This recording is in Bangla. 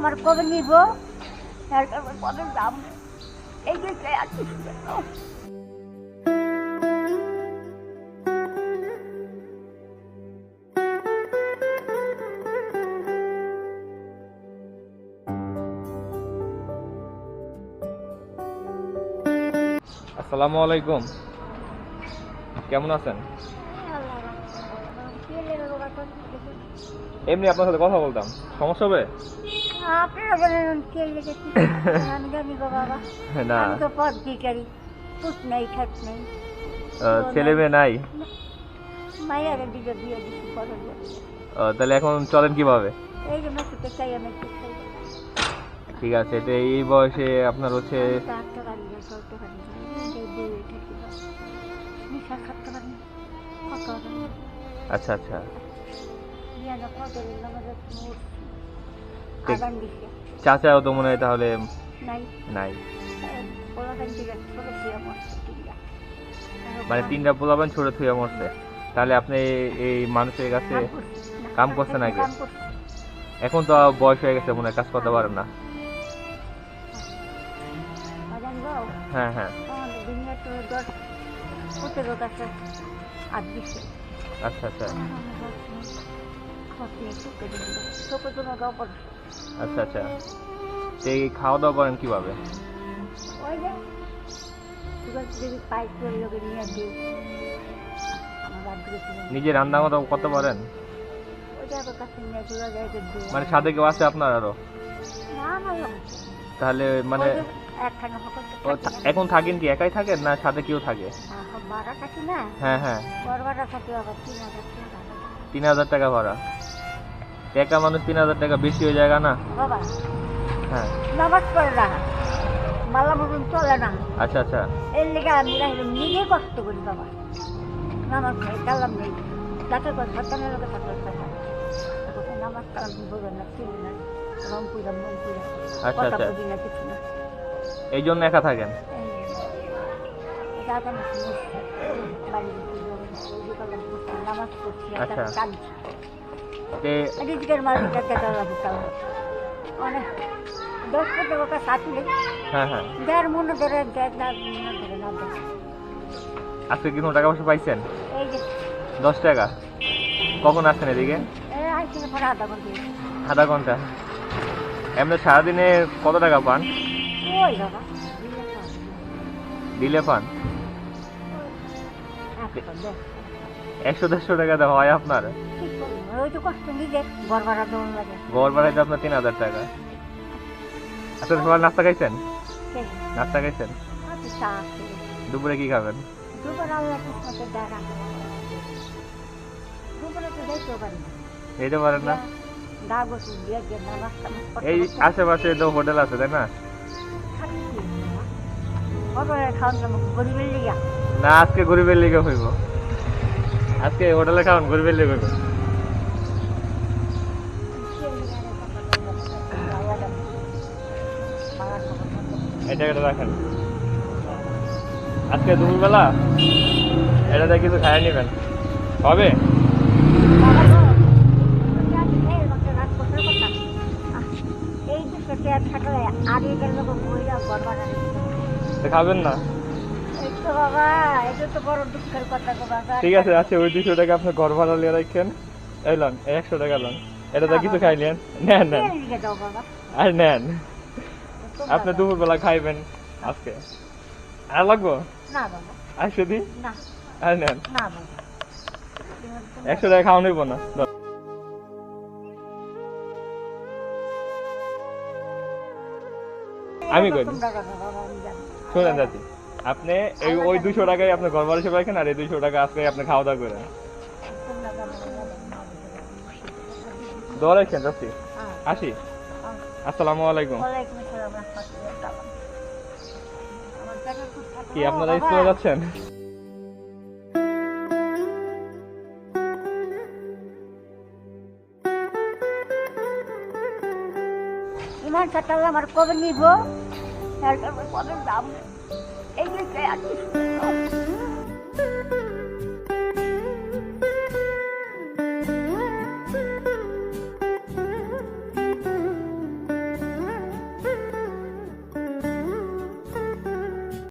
আমার কবে নিব? কবে দাম এই যে আসসালামু আলাইকুম। কেমন আছেন? এমনি আপনার সাথে কথা বলতাম। সমস্যা হবে? আপনারা বলেন কে লেগেছে আমি জানি গো বাবা। না। আমি তো পথ ভিখারি। পুত নেই খাট নেই। ছেলে মেয়ে নাই? মায়ের দিকে বিয়ে দিচ্ছি বড় তাহলে এখন চলেন কীভাবে? এই যে মেসুতে চাই আমি ঠিক আছে তো এই বয়সে আপনার হচ্ছে। আচ্ছা আচ্ছা। চাচাও তো মনে হয় তাহলে নাই। মানে তিনটা পোলাবেন ছোট থুয়া মরছে। তাহলে আপনি এই মানুষের কাছে কাম করছেন আগে? এখন তো বয়স হয়ে গেছে মনে হয় কাজ করতে পারেন না। হ্যাঁ হ্যাঁ। আমাদের দুনিয়া তো দশ পনেরো কাছে আর দিছে আচ্ছা আচ্ছা। আচ্ছা আচ্ছা এই খাওয়া দাওয়া করেন কীভাবে নিজে রান্না বান্না করতে পারেন। মানে সাথে কেউ আছে আপনার আরও। তাহলে মানে। এখন থাকেন কি একাই থাকেন না সাথে কেউ থাকে হ্যাঁ হ্যাঁ তিন হাজার টাকা ভাড়া একা মানুষ তিন হাজার টাকা বেশি হয়ে যায় না? বাবা হ্যাঁ। নামাজ পড়ে না। মাল্লা মতন চলে না। আচ্ছা আচ্ছা। এর লেগে আমি রাহিল নিজে কষ্ট করি বাবা। নামাজ পড়ে কালাম নেই। যাকে করে সন্তানের লোকে থাকলে নামাজ কালাম বোঝেন না চিনি না রংপুরা মনপুরা আচ্ছা, আচ্ছা। বুঝি না কিছু না। এই জন্য একা থাকেন? নামাজ পড়ছি আচ্ছা। কাঁদছি তে রিজিকের মালিকটা কেটে লাগি কালাম অনেক দশ ফুট ওকে সাথী হ্যাঁ হ্যাঁ। যার মনে ধরে যার না মনে ধরে না। আজকে কি কোনো টাকা পয়সা পাইছেন? এই যে। দশ টাকা? কখন আসছেন এদিকে? আইসিনে পরে আধা ঘণ্টা আধা ঘণ্টা। এমনি সারাদিনে কত টাকা পান? ওই বাবা দিলে পান? একশো দশ। একশো দেড়শো টাকা দেওয়া হয় আপনার? তো কষ্ট নিজে ঘর ভাড়া দেওয়ার লাগে। ঘর ভাড়াইতে আপনার তিন হাজার টাকা। আচ্ছা নাস্তা খাইছেন? নাস্তা খাইছেন? আছে। দুপুরে কি খাবেন? দুপুর আল্লাহ দেখা দুপুরে তো যাইতেও পারি যেতে পারেন না? এই আশেপাশে তো হোটেল আছে তাই না? না আজকে গরিবের লিগে হইব। আজকে হোটেলে খাওয়ান গরিবের লিগে হইব। এটা এটা রাখেন। আজকে দুপুরবেলা এটাতে কিছু খাইয়ে নেবেন। হবে? খাবেন না? ঠিক আছে আচ্ছা ওই দুশো টাকা আপনি ঘর ভাড়া লিয়ে রাখেন। এই লন এই একশো টাকা লন। এটাতে কিছু খাইলেন নেন। নেন আর নেন। আপনি দাও। দুপুরবেলা খাইবেন আজকে। আর লাগবো? না বাবা। আর শুধু না। আর নেন। না বাবা। একশো টাকা খাওয়া নেব না। আমি জানি। শোনেন চাচি আপনি এই ওই দুশো টাকায় আপনি ঘর বাড়ি রাখেন আর এই দুশো টাকা আজকে আপনি খাওয়া দাওয়া করেন। রাখেন চাচি হ্যাঁ, আসি। আসসালামু আলাইকুম। কি আপনারা স্কুলে যাচ্ছেন ইমান সাতাল আমার কবে নিব কবে দাম এই আর।